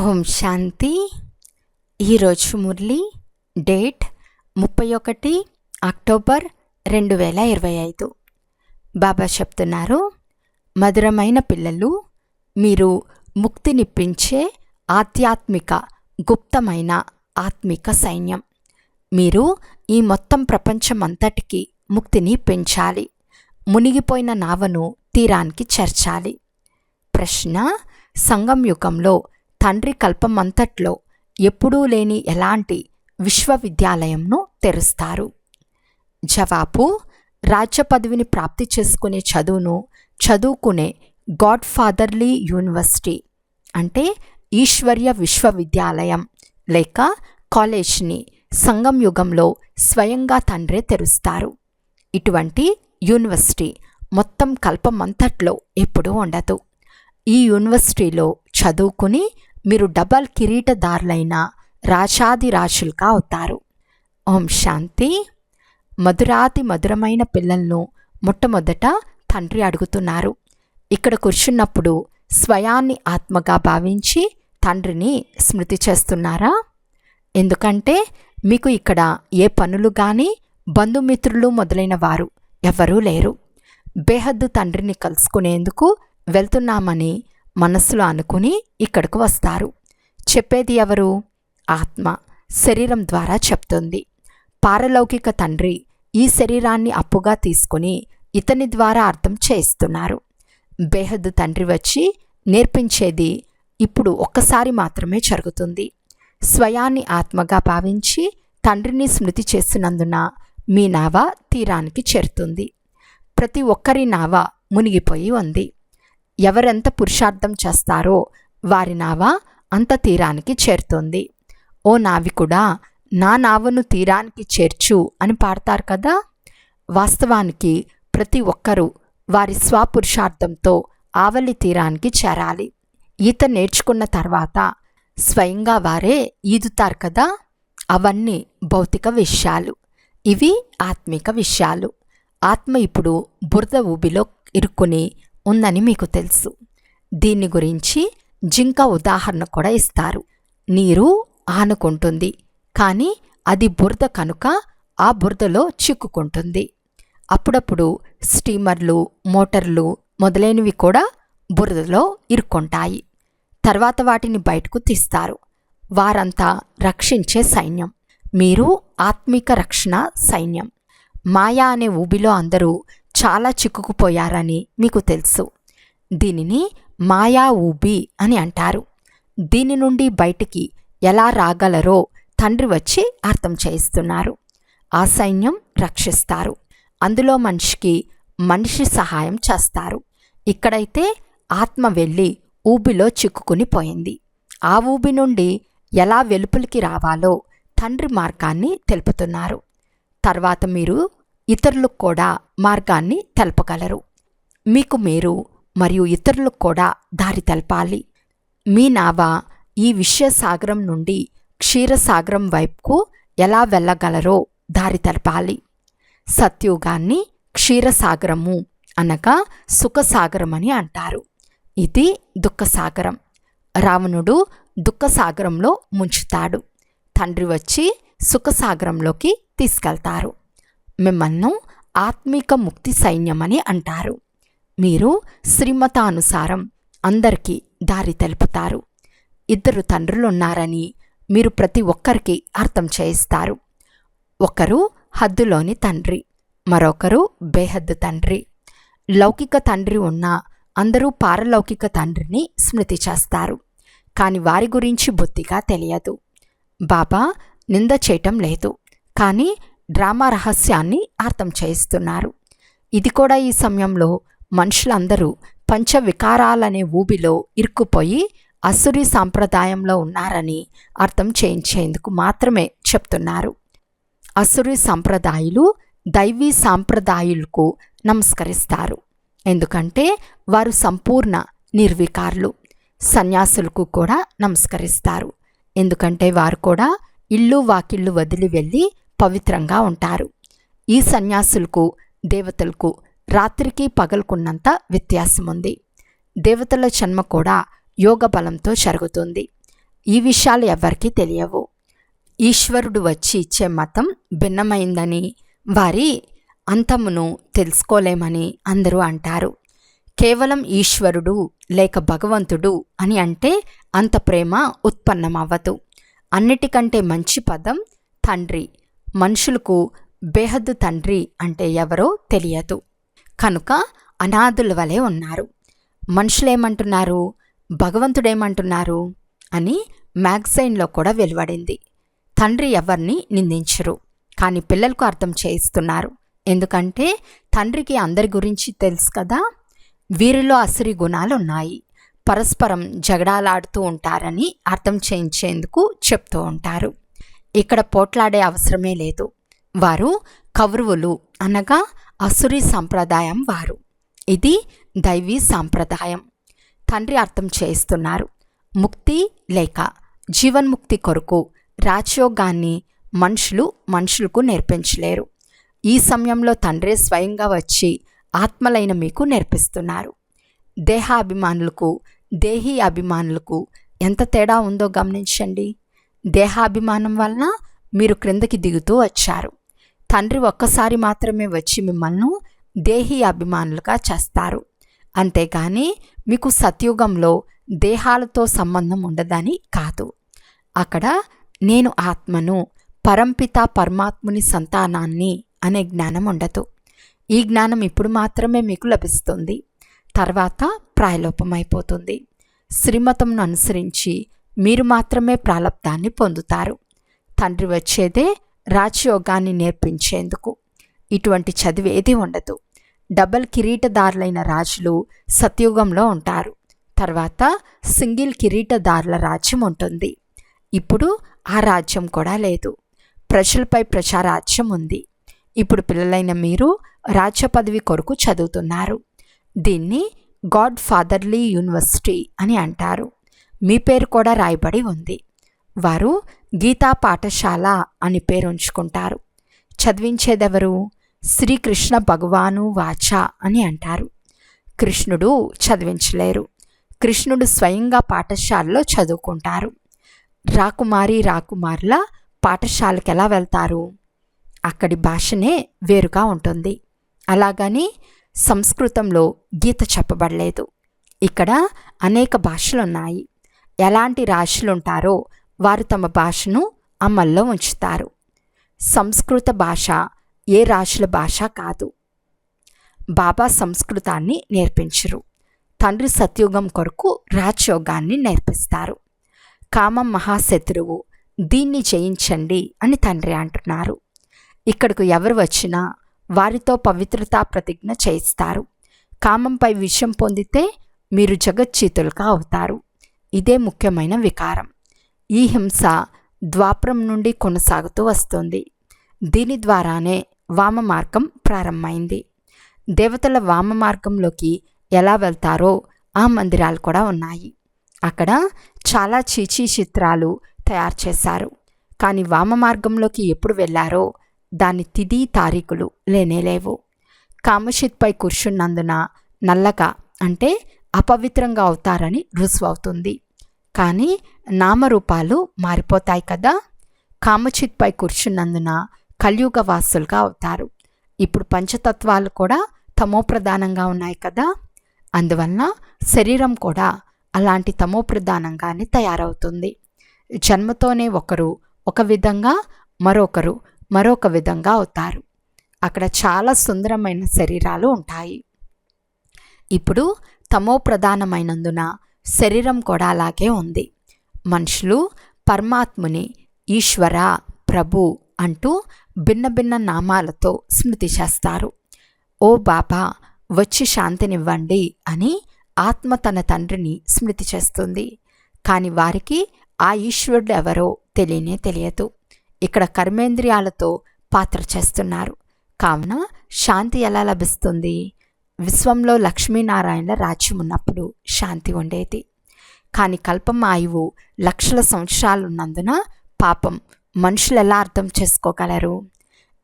ఓం శాంతి. ఈరోజు మురళి డేట్ ముప్పై ఒకటి అక్టోబర్ రెండు వేల ఇరవై ఐదు. బాబా చెప్తున్నారు మధురమైన పిల్లలు మీరు ముక్తినిప్పించే ఆధ్యాత్మిక గుప్తమైన ఆత్మిక సైన్యం. మీరు ఈ మొత్తం ప్రపంచమంతటికి ముక్తిని పెంచాలి. మునిగిపోయిన నావను తీరానికి చేర్చాలి. ప్రశ్న సంగం యుగంలో తండ్రి కల్పమంతట్లో ఎప్పుడూ లేని ఎలాంటి విశ్వవిద్యాలయంను తెరుస్తారు. జవాబు రాజ్య పదవిని ప్రాప్తి చేసుకునే చదువును చదువుకునే గాడ్ ఫాదర్లీ యూనివర్సిటీ అంటే ఈశ్వర్య విశ్వవిద్యాలయం లేక కాలేజ్ని సంగం యుగంలో స్వయంగా తండ్రే తెరుస్తారు. ఇటువంటి యూనివర్సిటీ మొత్తం కల్పమంతట్లో ఎప్పుడూ ఉండదు. ఈ యూనివర్సిటీలో చదువుకుని మీరు డబల్ కిరీటదారులైన రాజాదిరాజులుగా అవుతారు ఓం శాంతి. మధురాతి మధురమైన పిల్లలను మొట్టమొదట తండ్రి అడుగుతున్నారు. ఇక్కడ కూర్చున్నప్పుడు స్వయాన్ని ఆత్మగా భావించి తండ్రిని స్మృతి చేస్తున్నారా? ఎందుకంటే మీకు ఇక్కడ ఏ పనులు కానీ బంధుమిత్రులు మొదలైన వారు ఎవరూ లేరు. బేహద్దు తండ్రిని కలుసుకునేందుకు వెళ్తున్నామని మనస్సులో అనుకుని ఇక్కడకు వస్తారు. చెప్పేది ఎవరు? ఆత్మ శరీరం ద్వారా చెప్తుంది. పారలౌకిక తండ్రి ఈ శరీరాన్ని అప్పుగా తీసుకుని ఇతని ద్వారా అర్థం చేయిస్తున్నారు. బేహద్దు తండ్రి వచ్చి నేర్పించేది ఇప్పుడు ఒక్కసారి మాత్రమే జరుగుతుంది. స్వయాన్ని ఆత్మగా భావించి తండ్రిని స్మృతి చేస్తున్నందున మీ నావ తీరానికి చేరుతుంది. ప్రతి ఒక్కరి నావ మునిగిపోయి ఉంది. ఎవరెంత పురుషార్థం చేస్తారో వారి నావ అంత తీరానికి చేరుతుంది. ఓ నావికుడా నా నావను తీరానికి చేర్చు అని పాడతారు కదా? వాస్తవానికి ప్రతి ఒక్కరూ వారి స్వపురుషార్థంతో ఆవలి తీరానికి చేరాలి. ఈత నేర్చుకున్న తర్వాత స్వయంగా వారే ఈదుతారు కదా? అవన్నీ భౌతిక విషయాలు. ఇవి ఆత్మిక విషయాలు. ఆత్మ ఇప్పుడు బురద ఊబిలో ఇరుక్కుని ఉందని మీకు తెలుసు. దీన్ని గురించి జింక ఉదాహరణ కూడా ఇస్తారు. నీరు ఆనుకుంటుంది కానీ అది బురద కనుక ఆ బురదలో చిక్కుకుంటుంది. అప్పుడప్పుడు స్టీమర్లు మోటార్లు మొదలైనవి కూడా బురదలో ఇరుక్కుంటాయి. తర్వాత వాటిని బయటకు తీస్తారు. వారంతా రక్షించే సైన్యం. మీరు ఆత్మిక రక్షణ సైన్యం. మాయా అనే ఊబిలో అందరూ చాలా చిక్కుకుపోయారని మీకు తెలుసు. దీనిని మాయా ఊబి అని అంటారు. దీని నుండి బయటికి ఎలా రాగలరో తండ్రి వచ్చి అర్థం చేయిస్తున్నారు. ఆ సైన్యం రక్షిస్తారు. అందులో మనిషికి మనిషి సహాయం చేస్తారు. ఇక్కడైతే ఆత్మ వెళ్ళి ఊబిలో చిక్కుకుని పోయింది. ఆ ఊబి నుండి ఎలా వెలుపులికి రావాలో తండ్రి మార్గాన్ని తెలుపుతున్నారు. తర్వాత మీరు ఇతరులకు కూడా మార్గాన్ని తెలపగలరు. మీకు మీరు మరియు ఇతరులకు కూడా దారి తెలపాలి. మీ నావ ఈ విషయసాగరం నుండి క్షీరసాగరం వైపుకు ఎలా వెళ్ళగలరో దారి తెలపాలి. సత్యుగాన్ని క్షీరసాగరము అనగా సుఖసాగరం అని అంటారు. ఇది దుఃఖసాగరం. రావణుడు దుఃఖసాగరంలో ముంచుతాడు. తండ్రి వచ్చి సుఖసాగరంలోకి తీసుకెళ్తారు. మిమ్మల్ని ఆత్మిక ముక్తి సైన్యమని అంటారు. మీరు శ్రీమతానుసారం అందరికీ దారి తెలుపుతారు. ఇద్దరు తండ్రులున్నారని మీరు ప్రతి ఒక్కరికి అర్థం చేయిస్తారు. ఒకరు హద్దులోని తండ్రి మరొకరు బేహద్దు తండ్రి. లౌకిక తండ్రి ఉన్న అందరూ పారలౌకిక తండ్రిని స్మృతి చేస్తారు. కాని వారి గురించి బొత్తిగా తెలియదు. బాబా నింద చేయటం లేదు. కానీ డ్రామా రహస్యాన్ని అర్థం చేయిస్తున్నారు. ఇది కూడా ఈ సమయంలో మనుషులందరూ పంచవికారాలనే ఊబిలో ఇరుక్కుపోయి అసురి సాంప్రదాయంలో ఉన్నారని అర్థం చేయించేందుకు మాత్రమే చెప్తున్నారు. అసురి సాంప్రదాయులు దైవీ సాంప్రదాయులకు నమస్కరిస్తారు. ఎందుకంటే వారు సంపూర్ణ నిర్వికారులు. సన్యాసులకు కూడా నమస్కరిస్తారు. ఎందుకంటే వారు కూడా ఇల్లు వాకిళ్ళు వదిలి వెళ్ళి పవిత్రంగా ఉంటారు. ఈ సన్యాసులకు దేవతలకు రాత్రికి పగలుకున్నంత వ్యత్యాసం ఉంది దేవతల జన్మ కూడా యోగ బలంతో జరుగుతుంది. ఈ విషయాలు ఎవరికీ తెలియవు. ఈశ్వరుడు వచ్చి ఇచ్చే మతం భిన్నమైందని వారి అంతమును తెలుసుకోలేమని అందరూ అంటారు. కేవలం ఈశ్వరుడు లేక భగవంతుడు అని అంటే అంత ప్రేమ ఉత్పన్నమవ్వదు. అన్నిటికంటే మంచి పదం తండ్రి. మనుషులకు బేహద్దు తండ్రి అంటే ఎవరో తెలియదు. కనుక అనాథుల వలె ఉన్నారు. మనుషులేమంటున్నారు? భగవంతుడేమంటున్నారు? అని మ్యాగజైన్లో కూడా వెలువడింది. తండ్రి ఎవరిని నిందించరు. కానీ పిల్లలకు అర్థం చేయిస్తున్నారు. ఎందుకంటే తండ్రికి అందరి గురించి తెలుసు కదా? వీరిలో అసిరి గుణాలు ఉన్నాయి పరస్పరం జగడాలాడుతూ ఉంటారని అర్థం చేయించేందుకు చెప్తూ ఉంటారు. ఇక్కడ పోట్లాడే అవసరమే లేదు. వారు కౌరవులు అనగా అసురి సంప్రదాయం వారు. ఇది దైవీ సాంప్రదాయం. తండ్రి అర్థం చేయిస్తున్నారు. ముక్తి లేక జీవన్ముక్తి కొరకు రాజయోగాన్ని మనుషులు మనుషులకు నేర్పించలేరు. ఈ సమయంలో తండ్రి స్వయంగా వచ్చి ఆత్మలైన మీకు నేర్పిస్తున్నారు. దేహాభిమానులకు దేహీ అభిమానులకు ఎంత తేడా ఉందో గమనించండి. దేహాభిమానం వలన మీరు క్రిందకి దిగుతూ వచ్చారు. తండ్రి ఒక్కసారి మాత్రమే వచ్చి మిమ్మల్ని దేహీ అభిమానులుగా చేస్తారు. అంతేగాని మీకు సత్యుగంలో దేహాలతో సంబంధం ఉండదని కాదు. అక్కడ నేను ఆత్మను పరంపిత పరమాత్ముని సంతానాన్ని అనే జ్ఞానం ఉండదు. ఈ జ్ఞానం ఇప్పుడు మాత్రమే మీకు లభిస్తుంది. తర్వాత ప్రాయలోపమైపోతుంది. శ్రీమతంను అనుసరించి మీరు మాత్రమే ప్రాలబ్ధాన్ని పొందుతారు. తండ్రి వచ్చేదే రాజయోగాన్ని నేర్పించేందుకు. ఇటువంటి చదివేది ఉండదు. డబల్ కిరీటదారులైన రాజులు సత్యుగంలో ఉంటారు. తర్వాత సింగిల్ కిరీటదారుల రాజ్యం ఉంటుంది. ఇప్పుడు ఆ రాజ్యం కూడా లేదు. ప్రజలపై ప్రజారాజ్యం ఉంది. ఇప్పుడు పిల్లలైన మీరు రాజ్య పదవి కొరకు చదువుతున్నారు. దీన్ని గాడ్ ఫాదర్లీ యూనివర్సిటీ అని అంటారు. మీ పేరు కూడా రాయబడి ఉంది. వారు గీతా పాఠశాల అని పేరు ఉంచుకుంటారు. చదివించేదెవరు? శ్రీకృష్ణ భగవాను వాచ అని అంటారు. కృష్ణుడు చదివించలేరు. కృష్ణుడు స్వయంగా పాఠశాలలో చదువుకుంటారు. రాకుమారి రాకుమారుల పాఠశాలకు ఎలా వెళ్తారు? అక్కడి భాషనే వేరుగా ఉంటుంది. అలాగని సంస్కృతంలో గీత చెప్పబడలేదు. ఇక్కడ అనేక భాషలు ఉన్నాయి ఎలాంటి రాశులుంటారో వారు తమ భాషను అమల్లో ఉంచుతారు. సంస్కృత భాష ఏ రాశుల భాష కాదు. బాబా సంస్కృతాన్ని నేర్పించరు. తండ్రి సత్యుగం కొరకు రాజయోగాన్ని నేర్పిస్తారు. కామం మహాశత్రువు దీన్ని జయించండి అని తండ్రి అంటున్నారు. ఇక్కడకు ఎవరు వచ్చినా వారితో పవిత్రతా ప్రతిజ్ఞ చేయిస్తారు. కామంపై విషయం పొందితే మీరు జగచ్చీతులుగా అవుతారు. ఇదే ముఖ్యమైన వికారం. ఈ హింస ద్వాపరం నుండి కొనసాగుతూ వస్తుంది. దీని ద్వారానే వామ మార్గం ప్రారంభమైంది. దేవతల వామ మార్గంలోకి ఎలా వెళ్తారో ఆ మందిరాలు కూడా ఉన్నాయి. అక్కడ చాలా చీచీ చిత్రాలు తయారు చేశారు. కానీ వామ మార్గంలోకి ఎప్పుడు వెళ్ళారో దాని తిది తారీఖులు లేనేలేవు కామషిత్పై కూర్చున్నందున నల్లగా అంటే అపవిత్రంగా అవుతారని రుసువవుతుంది కానీ నామరూపాలు మారిపోతాయి కదా. కామచిత్పై కూర్చున్నందున కలియుగ వాసులుగా అవుతారు. ఇప్పుడు పంచతత్వాలు కూడా తమోప్రధానంగా ఉన్నాయి కదా. అందువలన శరీరం కూడా అలాంటి తమోప్రధానంగానే తయారవుతుంది. జన్మతోనే ఒకరు ఒక విధంగా మరొకరు మరొక విధంగా అవుతారు. అక్కడ చాలా సుందరమైన శరీరాలు ఉంటాయి. ఇప్పుడు తమో ప్రధానమైనందున శరీరం కూడా అలాగే ఉంది. మనుషులు పరమాత్ముని ఈశ్వర ప్రభు అంటూ భిన్న భిన్న నామాలతో స్మృతి చేస్తారు. ఓ బాబా వచ్చి శాంతినివ్వండి అని ఆత్మ తన తండ్రిని స్మృతి చేస్తుంది. కానీ వారికి ఆ ఈశ్వరుడు ఎవరో తెలియనే తెలియదు. ఇక్కడ కర్మేంద్రియాలతో పాత్ర చేస్తున్నారు. కావున శాంతి ఎలా లభిస్తుంది? విశ్వంలో లక్ష్మీనారాయణ రాజ్యం ఉన్నప్పుడు శాంతి ఉండేది. కానీ కల్పం ఆయువు లక్షల సంవత్సరాలు ఉన్నందున పాపం మనుషులు ఎలా అర్థం చేసుకోగలరు?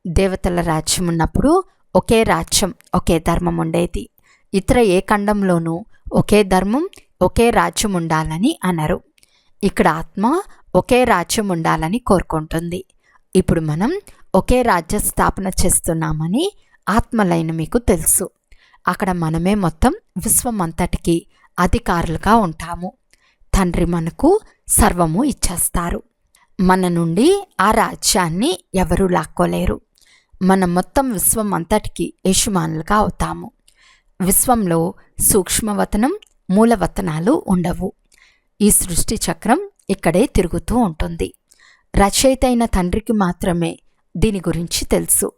దేవతల రాజ్యం ఉన్నప్పుడు ఒకే రాజ్యం ఒకే ధర్మం ఉండేది. ఇతర ఏ ఖండంలోనూ ఒకే ధర్మం ఒకే రాజ్యం ఉండాలని అనరు. ఇక్కడ ఆత్మ ఒకే రాజ్యం ఉండాలని కోరుకుంటుంది. ఇప్పుడు మనం ఒకే రాజ్య స్థాపన చేస్తున్నామని ఆత్మలైన మీకు తెలుసు. అక్కడ మనమే మొత్తం విశ్వం అంతటికి అధికారులుగా ఉంటాము. తండ్రి మనకు సర్వము ఇచ్చేస్తారు. మన నుండి ఆ రాజ్యాన్ని ఎవరూ లాక్కోలేరు. మనం మొత్తం విశ్వం అంతటికి యజమానులుగా అవుతాము. విశ్వంలో సూక్ష్మవతనం మూలవతనాలు ఉండవు. ఈ సృష్టి చక్రం ఇక్కడే తిరుగుతూ ఉంటుంది. రచయిత అయిన తండ్రికి మాత్రమే దీని గురించి తెలుసు.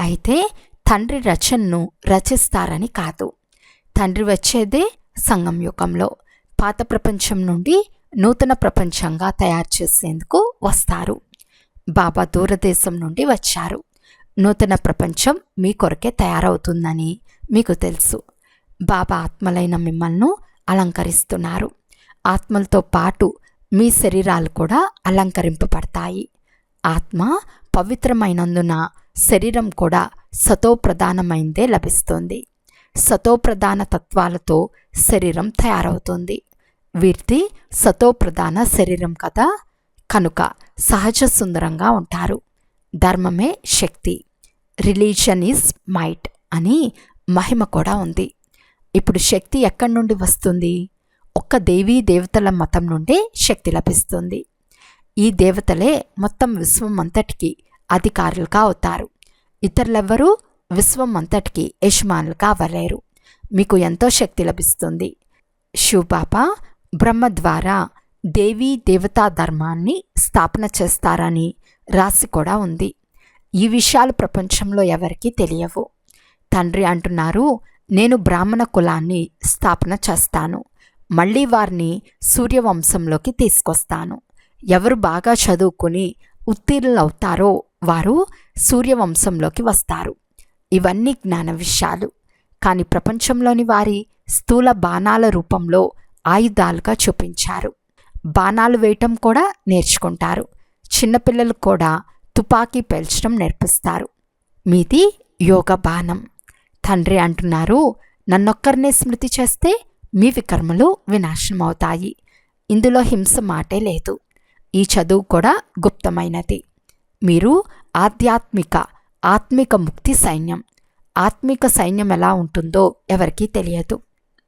అయితే తండ్రి రచనను రచిస్తారని కాదు. తండ్రి వచ్చేదే సంగం యుగంలో పాత ప్రపంచం నుండి నూతన ప్రపంచంగా తయారు చేసేందుకు వస్తారు. బాబా దూరదేశం నుండి వచ్చారు. నూతన ప్రపంచం మీ కొరకే తయారవుతుందని మీకు తెలుసు. బాబా ఆత్మలైన మిమ్మల్ని అలంకరిస్తున్నారు. ఆత్మలతో పాటు మీ శరీరాలు కూడా అలంకరింపబడతాయి. ఆత్మ పవిత్రమైనందున శరీరం కూడా సతోప్రధానమైందే లభిస్తుంది. సతోప్రధాన తత్వాలతో శరీరం తయారవుతుంది. వీరిది సతోప్రధాన శరీరం కదా? కనుక సహజ సుందరంగా ఉంటారు. ధర్మమే శక్తి. రిలీజన్ ఈజ్ మైట్ అని మహిమ కూడా ఉంది. ఇప్పుడు శక్తి ఎక్కడి నుండి వస్తుంది? ఒక్క దేవీ దేవతల మతం నుండే శక్తి లభిస్తుంది. ఈ దేవతలే మొత్తం విశ్వం అంతటికి అధికారులుగా అవుతారు. ఇతరులెవ్వరూ విశ్వం అంతటికి యజమానులు అవ్వలేరు మీకు ఎంతో శక్తి లభిస్తుంది. శివబాప బ్రహ్మ ద్వారా దేవీ దేవతా ధర్మాన్ని స్థాపన చేస్తారని రాసి కూడా ఉంది. ఈ విషయాలు ప్రపంచంలో ఎవరికీ తెలియవు. తండ్రి అంటున్నారు నేను బ్రాహ్మణ కులాన్ని స్థాపన చేస్తాను. మళ్ళీ వారిని సూర్యవంశంలోకి తీసుకొస్తాను. ఎవరు బాగా చదువుకుని ఉత్తీర్ణులవుతారో వారు సూర్యవంశంలోకి వస్తారు. ఇవన్నీ జ్ఞాన విషయాలు. కానీ ప్రపంచంలోని వారి స్థూల బాణాల రూపంలో ఆయుధాలుగా చూపించారు. బాణాలు వేయటం కూడా నేర్చుకుంటారు. చిన్నపిల్లలు కూడా తుపాకీ పేల్చడం నేర్పిస్తారు. మీది యోగ బాణం. తండ్రి అంటున్నారు నన్నొక్కరినే స్మృతి చేస్తే మీ వికర్మలు వినాశనమవుతాయి. ఇందులో హింస మాటే లేదు. ఈ చదువు కూడా గుప్తమైనది. మీరు ఆధ్యాత్మిక ఆత్మిక ముక్తి సైన్యం. ఆత్మిక సైన్యం ఎలా ఉంటుందో ఎవరికీ తెలియదు.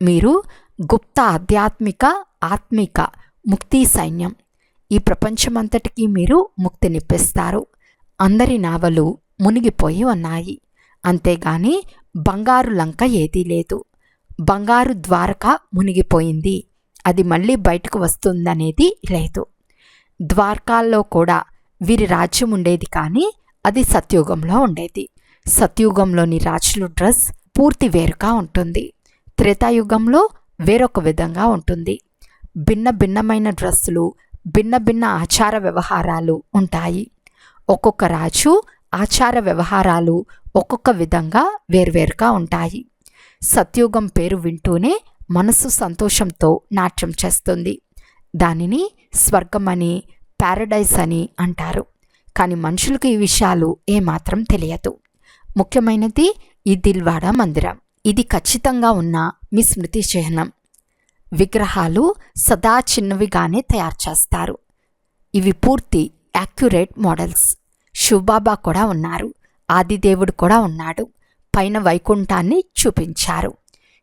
మీరు గుప్త ఆధ్యాత్మిక ఆత్మిక ముక్తి సైన్యం. ఈ ప్రపంచమంతటికీ మీరు ముక్తినిప్పిస్తారు అందరి నావలు మునిగిపోయి ఉన్నాయి. అంతేగాని బంగారు లంక ఏదీ లేదు. బంగారు ద్వారక మునిగిపోయింది. అది మళ్ళీ బయటకు వస్తుందనేది లేదు. ద్వారకాల్లో కూడా వీరి రాజ్యం ఉండేది కానీ అది సత్యుగంలో ఉండేది. సత్యుగంలోని రాజుల డ్రెస్ పూర్తి వేరుగా ఉంటుంది. త్రేతాయుగంలో వేరొక విధంగా ఉంటుంది. భిన్న భిన్నమైన డ్రెస్సులు భిన్న భిన్న ఆచార వ్యవహారాలు ఉంటాయి. ఒక్కొక్క రాజు ఆచార వ్యవహారాలు ఒక్కొక్క విధంగా వేర్వేరుగా ఉంటాయి. సత్యుగం పేరు వింటూనే మనసు సంతోషంతో నాట్యం చేస్తుంది. దానిని స్వర్గమని ప్యారడైస్ అని అంటారు. కానీ మనుషులకు ఈ విషయాలు ఏమాత్రం తెలియదు. ముఖ్యమైనది ఈ దిల్వాడ మందిరం. ఇది ఖచ్చితంగా ఉన్న మీ స్మృతి చిహ్నం. విగ్రహాలు సదా చిన్నవిగానే తయారు చేస్తారు. ఇవి పూర్తి యాక్యురేట్ మోడల్స్. శివబాబా కూడా ఉన్నారు. ఆదిదేవుడు కూడా ఉన్నాడు. పైన వైకుంఠాన్ని చూపించారు.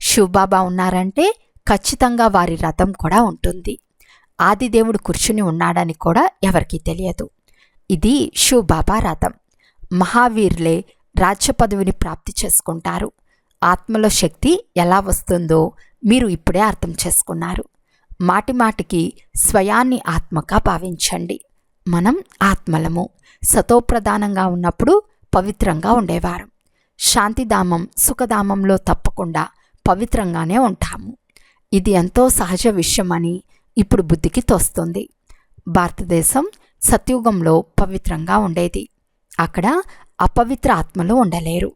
శివబాబా ఉన్నారంటే ఖచ్చితంగా వారి రథం కూడా ఉంటుంది. ఆదిదేవుడు కూర్చుని ఉన్నాడని కూడా ఎవరికీ తెలియదు. ఇది శివబాబా రథం మహావీర్లే రాజ్య పదవిని ప్రాప్తి చేసుకుంటారు. ఆత్మలో శక్తి ఎలా వస్తుందో మీరు ఇప్పుడే అర్థం చేసుకున్నారు. మాటిమాటికి స్వయాన్ని ఆత్మగా భావించండి. మనం ఆత్మలము. సతోప్రధానంగా ఉన్నప్పుడు పవిత్రంగా ఉండేవారు. శాంతిధామం సుఖధామంలో తప్పకుండా పవిత్రంగానే ఉంటాము. ఇది ఎంతో సహజ విషయమని ఇప్పుడు బుద్ధికి తోస్తుంది. భారతదేశం సత్యుగంలో పవిత్రంగా ఉండేది. అక్కడ అపవిత్ర ఆత్మలు ఉండలేరు.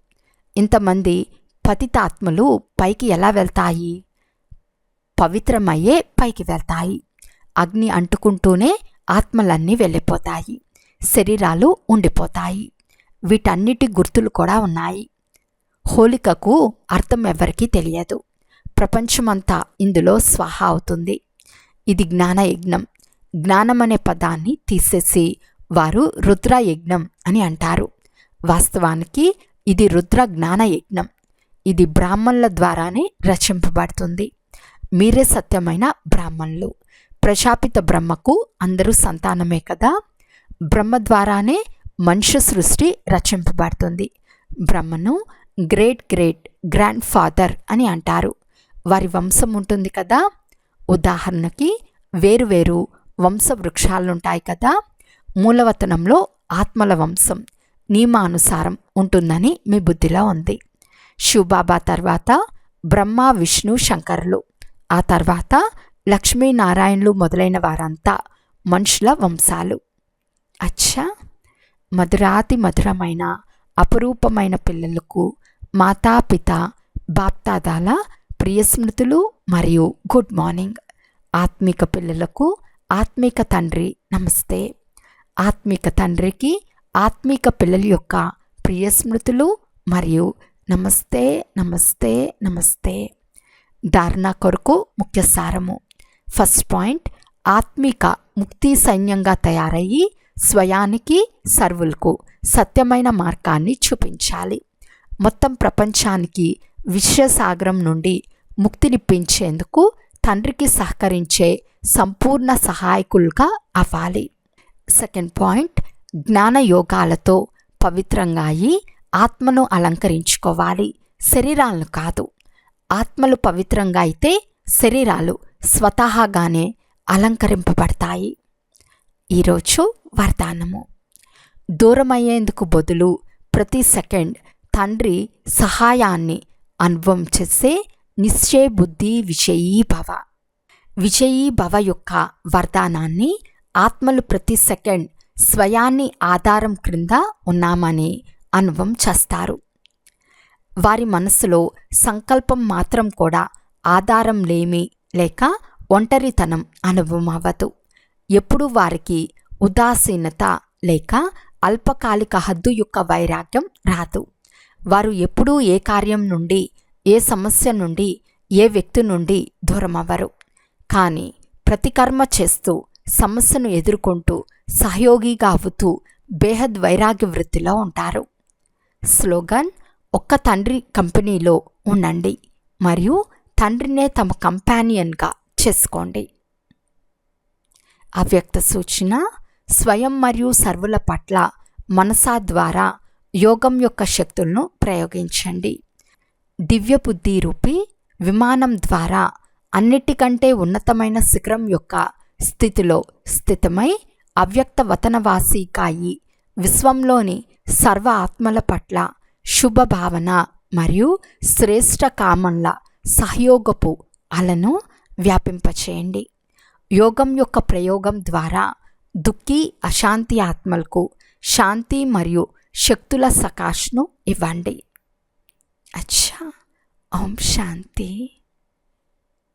ఇంతమంది పతిత ఆత్మలు పైకి ఎలా వెళ్తాయి? పవిత్రమయ్యే పైకి వెళ్తాయి. అగ్ని అంటుకుంటూనే ఆత్మలన్నీ వెళ్ళిపోతాయి. శరీరాలు ఉండిపోతాయి. వీటన్నిటి గుర్తులు కూడా ఉన్నాయి. హోలికకు అర్థం ఎవరికీ తెలియదు. ప్రపంచమంతా ఇందులో స్వాహ అవుతుంది. ఇది జ్ఞానయజ్ఞం. జ్ఞానం అనే పదాన్ని తీసేసి వారు రుద్ర యజ్ఞం అని అంటారు. వాస్తవానికి ఇది రుద్ర జ్ఞాన యజ్ఞం ఇది బ్రాహ్మణుల ద్వారానే రచింపబడుతుంది. మీరే సత్యమైన బ్రాహ్మణులు. ప్రశాపిత బ్రహ్మకు అందరూ సంతానమే కదా? బ్రహ్మ ద్వారానే మనుష్య సృష్టి రచింపబడుతుంది. బ్రహ్మను గ్రేట్ గ్రేట్ గ్రాండ్ ఫాదర్ అని అంటారు. వారి వంశం ఉంటుంది కదా? ఉదాహరణకి వేరువేరు వంశ వృక్షాలుంటాయి కదా మూలవతనంలో ఆత్మల వంశం నియమానుసారం ఉంటుందని మీ బుద్ధిలో ఉంది. శివబాబా తర్వాత బ్రహ్మ విష్ణు శంకరులు. ఆ తర్వాత లక్ష్మీనారాయణులు మొదలైన వారంతా మనుషుల వంశాలు. అచ్చా! మధురాతి మధురమైన అపురూపమైన పిల్లలకు మాతాపిత బాప్తాదాల ప్రియ స్మృతులు మరియు గుడ్ మార్నింగ్. ఆత్మిక పిల్లలకు ఆత్మిక తండ్రి నమస్తే. ఆత్మిక తండ్రికి ఆత్మిక పిల్లల యొక్క ప్రియ స్మృతులు మరియు నమస్తే నమస్తే నమస్తే. ధారణ కొరకు ముఖ్య సారము. ఫస్ట్ పాయింట్ ఆత్మిక ముక్తి సైన్యంగా తయారయ్యి స్వయానికి సర్వులకు సత్యమైన మార్గాన్ని చూపించాలి. మొత్తం ప్రపంచానికి విశ్వసాగరం నుండి ముక్తినిప్పించేందుకు తండ్రికి సహకరించే సంపూర్ణ సహాయకులుగా అవ్వాలి. సెకండ్ పాయింట్ జ్ఞాన యోగాలతో పవిత్రంగా అయి ఆత్మను అలంకరించుకోవాలి. శరీరాలను కాదు ఆత్మలు పవిత్రంగా అయితే శరీరాలు స్వతహాగానే అలంకరింపబడతాయి. ఈరోజు వరదానము. దూరమయ్యేందుకు బదులు ప్రతి సెకండ్ తండ్రి సహాయాన్ని అనుభవం చేసే నిశ్చయ బుద్ధి విజయీ భవ. భవ యొక్క వరదానాన్ని ఆత్మలు ప్రతి సెకండ్ స్వయాన్ని ఆధారం క్రింద ఉన్నామని అనుభవం చేస్తారు. వారి మనసులో సంకల్పం మాత్రం కూడా ఆధారం లేమి లేక ఒంటరితనం అనుభవం అవ్వదు ఎప్పుడు వారికి ఉదాసీనత లేక అల్పకాలిక హద్దు యొక్క వైరాగ్యం రాదు. వారు ఎప్పుడూ ఏ కార్యం నుండి ఏ సమస్య నుండి ఏ వ్యక్తి నుండి దూరం అవ్వరు కానీ ప్రతికర్మ చేస్తూ సమస్యను ఎదుర్కొంటూ సహయోగిగా అవుతూ బేహద్ వైరాగ్య వృత్తిలో ఉంటారు. స్లోగన్ ఒక్క తండ్రి కంపెనీలో ఉండండి మరియు తండ్రినే తమ కంపానియన్గా చేసుకోండి. అవ్యక్త సూచన స్వయం మరియు సర్వుల పట్ల మనసా ద్వారా యోగం యొక్క శక్తులను ప్రయోగించండి. దివ్యబుద్ధి రూపి విమానం ద్వారా అన్నిటికంటే ఉన్నతమైన శిఖరం యొక్క స్థితిలో స్థితమై అవ్యక్త వతనవాసి కాయి విశ్వంలోని సర్వ ఆత్మల పట్ల శుభభావన మరియు శ్రేష్ట కామన్ల సహయోగపు అలను వ్యాపింపచేయండి. యోగం యొక్క ప్రయోగం ద్వారా దుఃఖి అశాంతి ఆత్మలకు శాంతి మరియు శక్తుల సకాష్ను ఇవ్వండి. అచ్చ ఓం శాంతి